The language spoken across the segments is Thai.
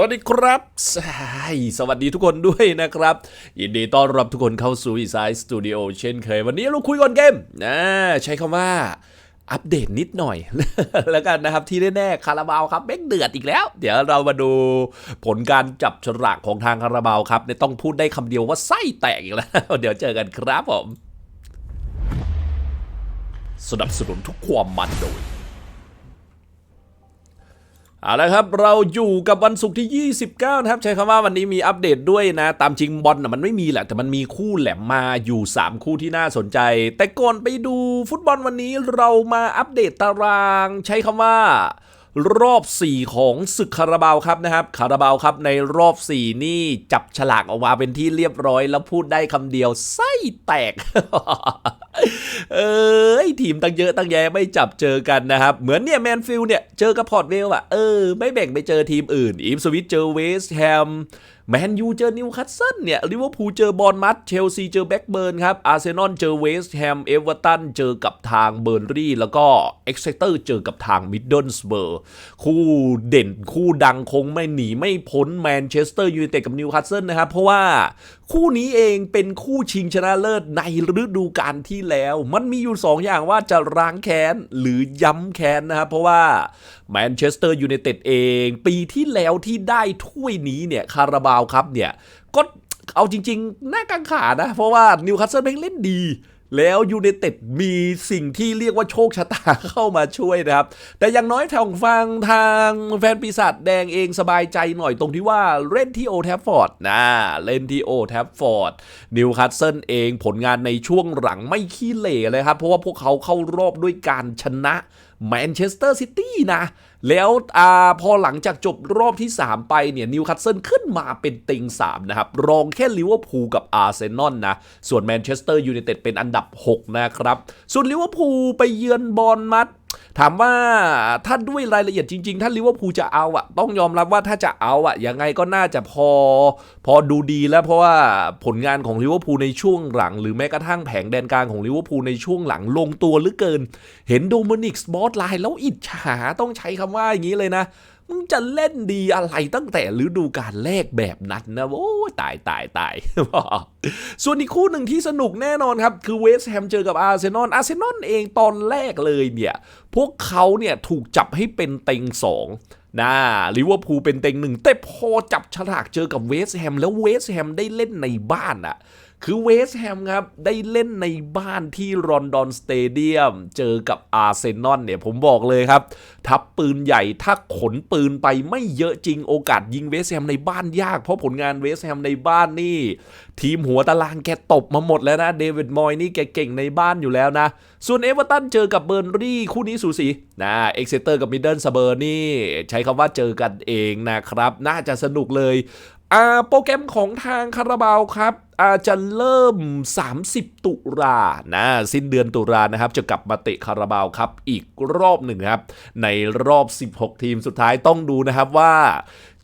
สวัสดีครับสวัสดีทุกคนด้วยนะครับ ยินดีต้อนรับทุกคนเข้าสู่ e s i d e Studio เช่นเคย วันนี้เราคุยก่อนเกมนะใช้คำว่าอัปเดตนิดหน่อย แล้วกันนะครับที่แน่ๆคาราบาวครับเบ็กเดือดอีกแล้ว เดี๋ยวเรามาดูผลการจับฉลากของทางคาราบาวครับเนี่ยต้องพูดได้คำเดียวว่าไส้แตกอีกแล้ว เดี๋ยวเจอกันครับผม สนับสนุนทุกความมันโดย เอาละครับเราอยู่กับวันศุกร์ที่ 29 นะครับ ใช้คำว่าวันนี้มีอัปเดตด้วยนะ ตามจริงบอลนะมันไม่มีแหละ แต่มันมีคู่แหลมมาอยู่ 3 คู่ที่น่าสนใจ แต่ก่อนไปดูฟุตบอลวันนี้เรามาอัปเดตตาราง ใช้คำว่ารอบ 4 ของศึกคาราบาวครับนะครับคาราบาวครับในรอบ 4 นี่จับฉลากออกมาเป็นที่เรียบร้อยแล้วพูดได้คำเดียวไส้แตก เอ้ยทีมตั้งเยอะตั้งแยะไม่จับเจอกันนะครับ เหมือนเนี่ยแมนฟิลเนี่ย เจอกับพอร์ตเวลอะเออ ไม่แบ่งไปเจอทีมอื่นอีฟสวิตเจอเวสแฮม แมนยูเจอนิวคาสเซิลเนี่ยลิเวอร์พูลเจอบอลมัดเชลซีเจอแบ็กเบิร์นครับอาร์เซนอลเจอเวสต์แฮมเอเวอร์ตันเจอกับทางเบอร์รี่แล้วก็เอ็กเซเตอร์เจอกับทางมิดเดิลสเบอร์คู่เด่นคู่ดังคงไม่หนีไม่พ้นแมนเชสเตอร์ยูไนเต็ดกับนิวคาสเซิลนะครับเพราะว่าคู่นี้เองเป็นคู่ชิงชนะเลิศในฤดูกาลที่แล้ว มันมีอยู่ 2 อย่างว่าจะล้างแค้นหรือย้ำแค้นนะครับเพราะว่าแมนเชสเตอร์ยูไนเต็ดเอง ปีที่แล้วที่ได้ถ้วยนี้เนี่ยคาราบาวครับเนี่ยก็เอาจริง ๆ น่ากังขานะ เพราะว่านิวคาสเซิลแม่งเล่นดีแล้วยูไนเต็ดมีสิ่งที่เรียกว่าโชคชะตาเข้ามาช่วยนะครับ แต่อย่างน้อยทางฟังทางแฟนปีศาจแดงเองสบายใจหน่อยตรงที่ว่าเล่นที่โอแทฟฟอร์ดนะเล่นที่โอแทฟฟอร์ดนิวคาสเซิลเองผลงานในช่วงหลังไม่ขี้เหร่เลยครับ เพราะว่าพวกเขาเข้ารอบด้วยการชนะ แมนเชสเตอร์ซิตี้นะ แล้วอพอหลังจากจบรอบที่ 3 ไปเนี่ยนิวคาสเซิลขึ้นมาเป็นติง 3 นะครับ รองแค่ลิเวอร์พูลกับอาร์เซนอลนะ ส่วนแมนเชสเตอร์ยูไนเต็ดเป็นอันดับ 6 นะครับ ส่วนลิเวอร์พูลไปเยือนบอลมัด ถามว่าถ้าด้วยรายละเอียดจริง ๆ ถ้าลิเวอร์พูลจะเอาอะต้องยอมรับว่าถ้าจะเอาอะยังไงก็น่าจะพอ พอดูดีแล้วเพราะว่าผลงานของลิเวอร์พูลในช่วงหลัง หรือแม้กระทั่งแผงแดนกลางของลิเวอร์พูลในช่วงหลังลงตัวหรือเกิน เห็นโดมินิกส์บอสไลน์แล้วอิจฉาต้องใช้คำว่าอย่างนี้เลยนะ มึงจะเล่นดีอะไรตั้งแต่ฤดูกาลแรกแบบนั้นนะโอ้ตายตายตายส่วนอีกคู่หนึ่งที่สนุกแน่นอนครับ คือเวสต์แฮมเจอกับอาร์เซนอลอาร์เซนอลเองตอนแรกเลยเนี่ย พวกเขาเนี่ยถูกจับให้เป็นเต็งสองนะลิเวอร์พูลเป็นเต็งหนึ่งแต่พอจับฉลากเจอกับเวสต์แฮมแล้วเวสต์แฮมได้เล่นในบ้านอะ คือเวสต์แฮมครับ ได้เล่นในบ้านที่รอนดอนสเตเดียม เจอกับอาร์เซนอลเนี่ย ผมบอกเลยครับ ทัพปืนใหญ่ถ้าขนปืนไปไม่เยอะจริงโอกาสยิงเวสต์แฮมในบ้านยาก เพราะผลงานเวสต์แฮมในบ้านนี่ ทีมหัวตารางแกตบมาหมดแล้วนะ เดวิดมอยนี่แกเก่งในบ้านอยู่แล้วนะ ส่วนเอเวอร์ตันเจอกับเบอร์นรี่คู่นี้สูสีนะเอ็กเซเตอร์กับมิดเดิลสเบอร์นี่ ใช้คำว่าเจอกันเองนะครับ น่าจะสนุกเลย โปรแกรมของทางคาราบาวครับอาจะเริ่ม 30 ตุลานะสิ้นเดือนตุลานะครับ จะกลับมาเตะคาราบาวครับ อีกรอบหนึ่งครับ ในรอบ 16 ทีมสุดท้ายต้องดูนะครับว่า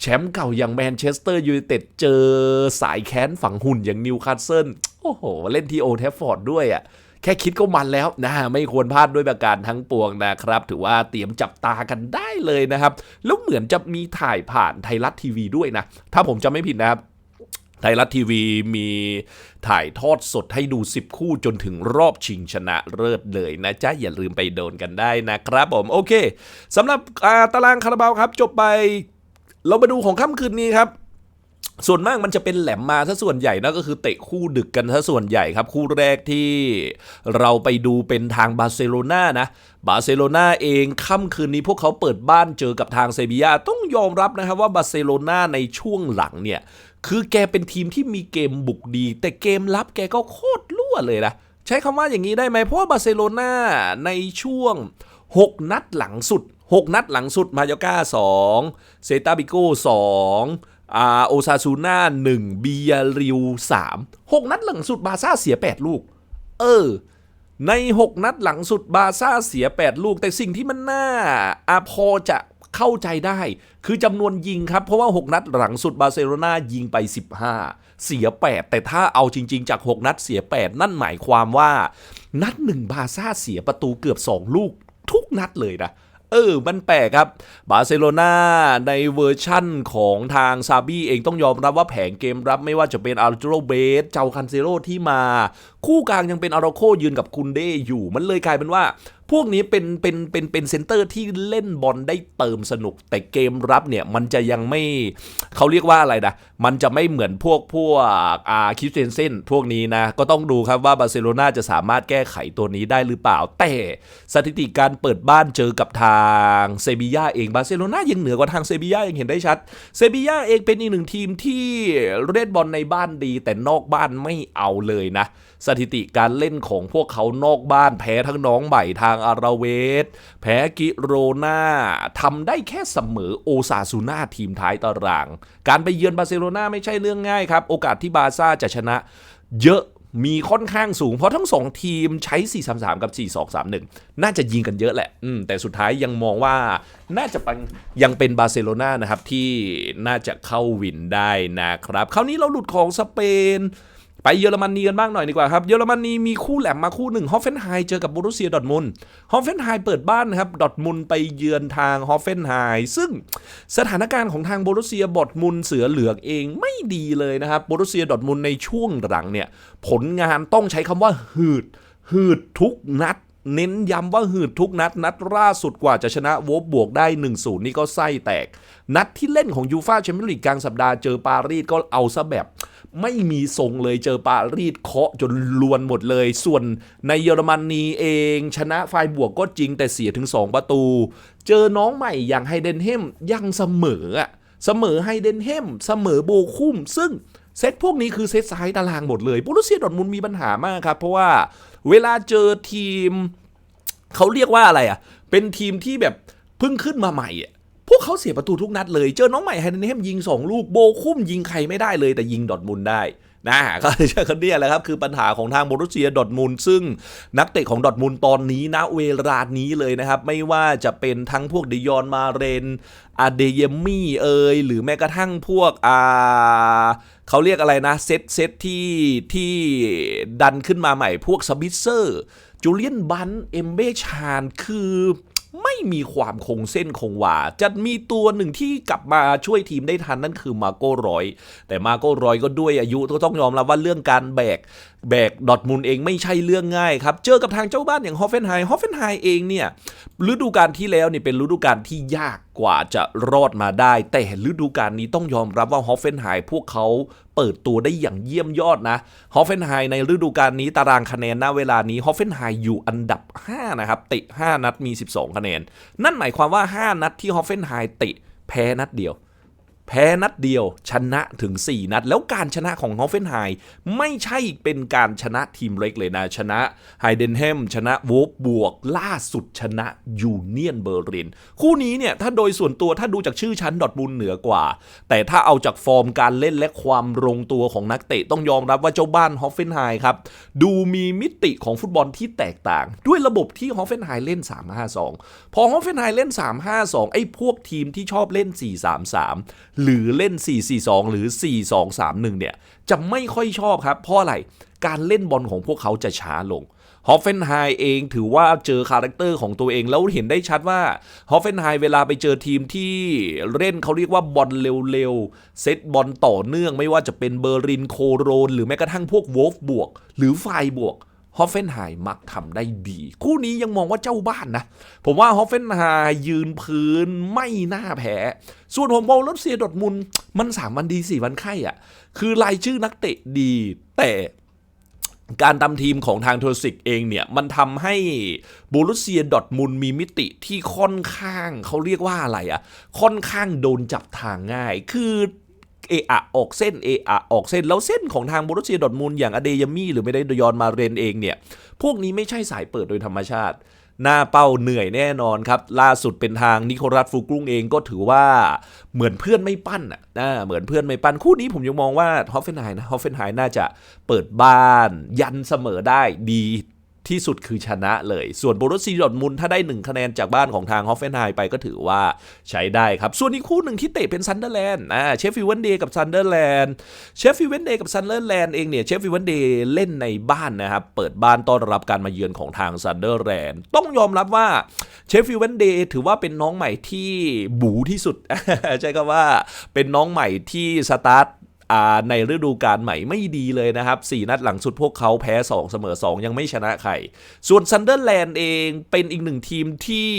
แชมป์เก่าอย่างแมนเชสเตอร์ยูไนเต็ดเจอสายแค้นฝังหุ่นอย่างนิวคาสเซิลโอ้โห เล่นที่โอแทฟฟอร์ดด้วยอะ่ะ แค่คิดก็มันแล้วนะไม่ควรพลาดด้วยประการทั้งปวงนะครับ ถือว่าเตรียมจับตากันได้เลยนะครับ แล้วเหมือนจะมีถ่ายผ่านไทยรัฐทีวีด้วยนะ ถ้าผมจำไม่ผิดนะครับไทยรัฐทีวีมีถ่ายทอดสดให้ดู 10 คู่จนถึงรอบชิงชนะเลิศเลยนะจ๊ะ อย่าลืมไปโดนกันได้นะครับผม โอเคสำหรับตารางคาราบาวครับ จบไป เรามาดูของค่ำคืนนี้ครับ ส่วนมากมันจะเป็นแหลมมาถ้าส่วนใหญ่นะก็คือเตะคู่ดึกกันถ้าส่วนใหญ่ครับ คู่แรกที่เราไปดูเป็นทางบาร์เซโลนานะบาร์เซโลนาเองค่ำคืนนี้พวกเขาเปิดบ้านเจอกับทางเซบียาต้องยอมรับนะครับว่าบาร์เซโลนาในช่วงหลังเนี่ย คือแกเป็นทีมที่มีเกมบุกดี แต่เกมรับแกก็โคตรรั่วเลยนะใช้คำว่าอย่างนี้ได้ไหมเพราะว่าบาร์เซโลนาในช่วง 6 นัดหลังสุด 6 นัดหลังสุดมาโยกา2เซตาบิโก้2 อาโอซาซูน่า1บียาริว3 6นัดหลังสุดบาซ่าเสีย 8 ลูก เออ ใน 6 นัดหลังสุดบาซ่าเสีย 8 ลูก แต่สิ่งที่มันน่าอาพอจะเข้าใจได้ คือจำนวนยิงครับ เพราะว่า 6 นัดหลังสุดบาร์เซโลนายิงไป 15 เสีย 8 แต่ถ้าเอาจริง ๆ จาก 6 นัดเสีย 8 นั่นหมายความว่า นัดหนึ่งบาซ่าเสียประตูเกือบ 2 ลูก ทุกนัดเลยนะ เออมันแปลกครับ บาร์เซโลนาในเวอร์ชั่นของทางซาบี้เองต้องยอมรับว่าแผงเกมรับไม่ว่าจะเป็นอาร์จูโรเบสเจ้าคันเซโรที่มา คู่กลางยังเป็นอาราโคยืนกับคุนเดอยู่มันเลยกลายเป็นว่าพวกนี้เป็นเป็นเป็นเป็นเซนเตอร์ที่เล่นบอลได้เติมสนุก แต่เกมรับเนี่ยมันจะยังไม่เขาเรียกว่าอะไรนะ มันจะไม่เหมือนพวกพวกอาคิสเซนเซนพวกนี้นะ ก็ต้องดูครับว่าบาร์เซโลนาจะสามารถแก้ไขตัวนี้ได้หรือเปล่า แต่สถิติการเปิดบ้านเจอกับทางเซบียาเองบาร์เซโลนายังเหนือกว่าทางเซบียายังเห็นได้ชัดเซบียาเองเป็นอีกหนึ่งทีมที่เล่นบอลในบ้านดี แต่นอกบ้านไม่เอาเลยนะ สถิติการเล่นของพวกเขานอกบ้านแพ้ทั้งน้องใหม่ทางอาราเวสแพ้กิโรนาทำได้แค่เสมอโอซาซูนาทีมท้ายตาราง การไปเยือนบาร์เซโลนาไม่ใช่เรื่องง่ายครับ โอกาสที่บาร์ซ่าจะชนะเยอะมีค่อนข้างสูง เพราะทั้งสองทีมใช้ 4-3-3 กับ 4-2-3-1 น่าจะยิงกันเยอะแหละ แต่สุดท้ายยังมองว่าน่าจะเป็นยังเป็นบาร์เซโลนานะครับ ที่น่าจะเข้าวินได้นะครับ คราวนี้เราหลุดของสเปน ไปเยอรมนีกันบ้างหน่อยดีกว่าครับ เยอรมนีมีคู่แหลมมาคู่หนึ่งฮอฟเฟนไฮเจอกับบูรุเซียดอทมุนฮอฟเฟนไฮเปิดบ้านนะครับดอทมุนไปเยือนทางฮอฟเฟนไฮซึ่งสถานการณ์ของทางบูรุเซียบอทมุนเสือเหลืองเองไม่ดีเลยนะครับบูรุเซียดอทมุนในช่วงหลังเนี่ยผลงานต้องใช้คำว่าหืดหืดทุกนัดเน้นย้ำว่าหืดทุกนัด นัดล่าสุดกว่าจะชนะโวฟบวกได้ 1-0 นี่ก็ไส้แตก นัดที่เล่นของยูฟาแชมเปี้ยนลีกกลางสัปดาห์เจอปารีสก็เอาซะแบบ ไม่มีทรงเลยเจอปารีสเคาะจนลวนหมดเลย ส่วนในเยอรมนีเอง ชนะไฟบวกก็จริงแต่เสียถึง 2 ประตู เจอน้องใหม่อย่างไฮเดนเฮมยังเสมออะเสมอไฮเดนเฮมเสมอโบคุม ซึ่งเซตพวกนี้คือเซตซ้ายตารางหมดเลยโบรุเซียดอร์มุนมีปัญหามากครับ เพราะว่าเวลาเจอทีม เขาเรียกว่าอะไรอะ เป็นทีมที่แบบเพิ่งขึ้นมาใหม่อะ พวกเขาเสียประตูทุกนัดเลย เจอน้องใหม่ไฮเดนเฮมยิง 2 ลูกโบคุ้มยิงใครไม่ได้เลยแต่ยิงดอทมุนด์ได้นะก็ใช่คนเนี้ยแหละครับ คือปัญหาของทางโบรุเซียดอทมุนด์ซึ่งนักเตะของดอทมุนด์ตอนนี้นะเวลานี้เลยนะครับ ไม่ว่าจะเป็นทั้งพวกดิยอนมาเรนอาเดเยมมี่เอยหรือแม้กระทั่งพวกอ่าเขาเรียกอะไรนะ เซตเซตที่ที่ดันขึ้นมาใหม่พวกสบิเซอร์จูเลียนบันเอมเบชานคือ ไม่มีความคงเส้นคงวาจะมีตัวหนึ่งที่กลับมาช่วยทีมได้ทันนั่นคือมาโก้รอย แต่มาโก้รอยก็ด้วยอายุก็ต้องยอมรับว่าเรื่องการแบก แบกดอทมุนเองไม่ใช่เรื่องง่ายครับ เจอกับทางเจ้าบ้านอย่างฮอฟเฟนไฮฮอฟเฟนไฮเองเนี่ยฤดูกาลที่แล้วเนี่ยเป็นฤดูกาลที่ยากกว่าจะรอดมาได้ แต่ฤดูกาลนี้ต้องยอมรับว่าฮอฟเฟนไฮพวกเขาเปิดตัวได้อย่างเยี่ยมยอดนะฮอฟเฟนไฮในฤดูกาลนี้ตารางคะแนนณเวลานี้ฮอฟเฟนไฮอยู่อันดับ 5 นะครับเตะ 5 นัดมี 12 คะแนน นั่นหมายความว่า 5 นัดที่ฮอฟเฟนไฮเตะแพ้นัดเดียว แพ้นัดเดียวชนะถึง 4 นัด แล้วการชนะของฮอฟเฟนไฮไม่ใช่เป็นการชนะทีมเล็กเลยนะ ชนะไฮเดนเฮมชนะโวฟบวก ล่าสุดชนะยูเนียนเบอร์ลิน คู่นี้เนี่ย ถ้าโดยส่วนตัวถ้าดูจากชื่อชั้นดอทบุลเหนือกว่า แต่ถ้าเอาจากฟอร์มการเล่นและความลงตัวของนักเตะต้องยอมรับว่าเจ้าบ้านฮอฟเฟนไฮครับดูมีมิติของฟุตบอลที่แตกต่าง ด้วยระบบที่ฮอฟเฟนไฮเล่น 3-5-2 พอฮอฟเฟนไฮเล่น 3-5-2ไอ้พวกทีมที่ชอบเล่น 4-3-3หรือเล่น 4-4-2 หรือ 4-2-3-1 เนี่ย จะไม่ค่อยชอบครับ เพราะอะไร การเล่นบอลของพวกเขาจะช้าลงฮอฟเฟนไฮเองถือว่าเจอคาแรคเตอร์ของตัวเอง แล้วเห็นได้ชัดว่าฮอฟเฟนไฮเวลาไปเจอทีมที่เล่นเขาเรียกว่าบอลเร็วๆ เซตบอลต่อเนื่องไม่ว่าจะเป็นเบอร์ลินโคโรน หรือแม้กระทั่งพวกโวฟบวก หรือไฟบวก ฮอฟเฟนไฮมักทำได้ดี คู่นี้ยังมองว่าเจ้าบ้านนะ ผมว่าฮอฟเฟนไฮยืนพื้นไม่น่าแพ้ ส่วนผมมองรถเซียดอทมุนมันสามวันดีสี่วันไข้อะคือรายชื่อนักเตะดีแต่การทำทีมของทางโทรสิกเองเนี่ย มันทำให้บูรุเซียดอทมุนมีมิติที่ค่อนข้างเขาเรียกว่าอะไรอะ ค่อนข้างโดนจับทางง่าย คือ เอะอะออกเส้นเอะอะออกเส้น แล้วเส้นของทางโบรุเซียดอทมุนด์อย่างอเดยามี่หรือไม่ได้ยอนมาเรนเองเนี่ย พวกนี้ไม่ใช่สายเปิดโดยธรรมชาติ หน้าเป้าเหนื่อยแน่นอนครับ ล่าสุดเป็นทางนิโคลัสฟูกรุงเองก็ถือว่าเหมือนเพื่อนไม่ปั้นอะนะเหมือนเพื่อนไม่ปั้นคู่นี้ผมยังมองว่าฮอฟเฟนไฮนะฮอฟเฟนไฮน่าจะเปิดบ้าน ยันเสมอได้ดี ที่สุดคือชนะเลย ส่วนโบรุสซีดอร์ทมุนถ้าได้ 1 คะแนนจากบ้านของทางฮอฟเฟนไฮไปก็ถือว่าใช้ได้ครับ ส่วนอีกคู่หนึ่งที่เตะเป็นซันเดอร์แลนด์อ่าเชฟฟิลด์เวนเดย์กับซันเดอร์แลนด์เชฟฟิลด์เวนเดย์กับซันเดอร์แลนด์เองเนี่ยเชฟฟิลด์เวนเดย์เล่นในบ้านนะครับ เปิดบ้านต้อนรับการมาเยือนของทางซันเดอร์แลนด์ต้องยอมรับว่าเชฟฟิลด์เวนเดย์ถือว่าเป็นน้องใหม่ที่บูที่สุดใช่ก็ว่าเป็นน้องใหม่ที่สตาร์ท ในฤดูกาลใหม่ไม่ดีเลยนะครับ 4 นัดหลังสุดพวกเขาแพ้ 2 เสมอ 2 ยังไม่ชนะใคร ส่วนซันเดอร์แลนด์เองเป็นอีกหนึ่งทีมที่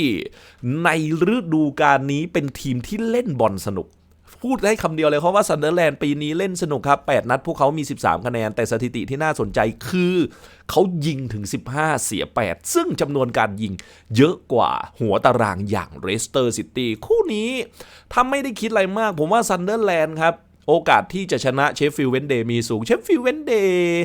ในฤดูกาลนี้เป็นทีมที่เล่นบอลสนุกพูดได้คำเดียวเลยเพราะว่าซันเดอร์แลนด์ปีนี้เล่นสนุกครับ 8 นัดพวกเขามี 13 คะแนน แต่สถิติที่น่าสนใจคือเขายิงถึง 15 เสีย 8 ซึ่งจำนวนการยิงเยอะกว่าหัวตารางอย่างเรสเตอร์ซิตี้คู่นี้ถ้าไม่ได้คิดอะไรมาก ผมว่าซันเดอร์แลนด์ครับ โอกาสที่จะชนะเชฟฟิลด์เวนเดย์มีสูงเชฟฟิลด์เวนเดย์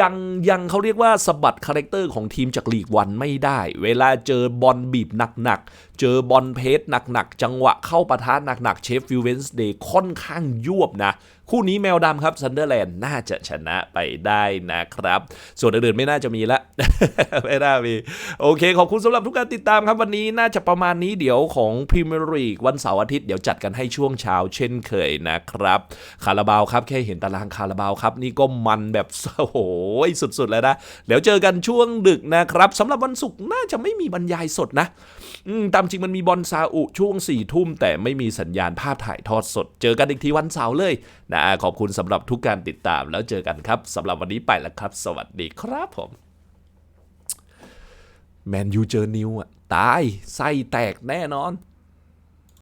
ยังยังเขาเรียกว่าสะบัดคาแรคเตอร์ของทีมจากลีกวันไม่ได้ เวลาเจอบอลบีบหนักๆ เจอบอลเพสหนักๆ จังหวะเข้าปะทะหนักๆ เชฟฟิลเวนส์เดย์ค่อนข้างยวบนะ คู่นี้แมวดำครับซันเดอร์แลนด์น่าจะชนะไปได้นะครับ ส่วนอื่นๆไม่น่าจะมีละ ไม่น่ามี โอเค ขอบคุณสำหรับทุกการติดตามครับวันนี้น่าจะประมาณนี้เดี๋ยวของพรีเมียร์ลีกวันเสาร์อาทิตย์เดี๋ยวจัดกันให้ช่วงเช้าเช่นเคยนะครับคาราบาวครับแค่เห็นตารางคาราบาวครับนี่ก็มันแบบโอ้โหสุดๆแล้วนะ เดี๋ยวเจอกันช่วงดึกนะครับสำหรับวันศุกร์น่าจะไม่มีบรรยายสดนะตามจริงมันมีบอลซาอุช่วง4ี่ทุ่ม แต่ไม่มีสัญญาณภาพถ่ายทอดสด เจอกันอีกทีวันเสาร์เลยนะขอบคุณสำหรับทุกการติดตามแล้วเจอกันครับสำหรับวันนี้ไปแล้วครับ สวัสดีครับผมแมนยูเจอนิวอะ ตาย ไส้แตกแน่นอน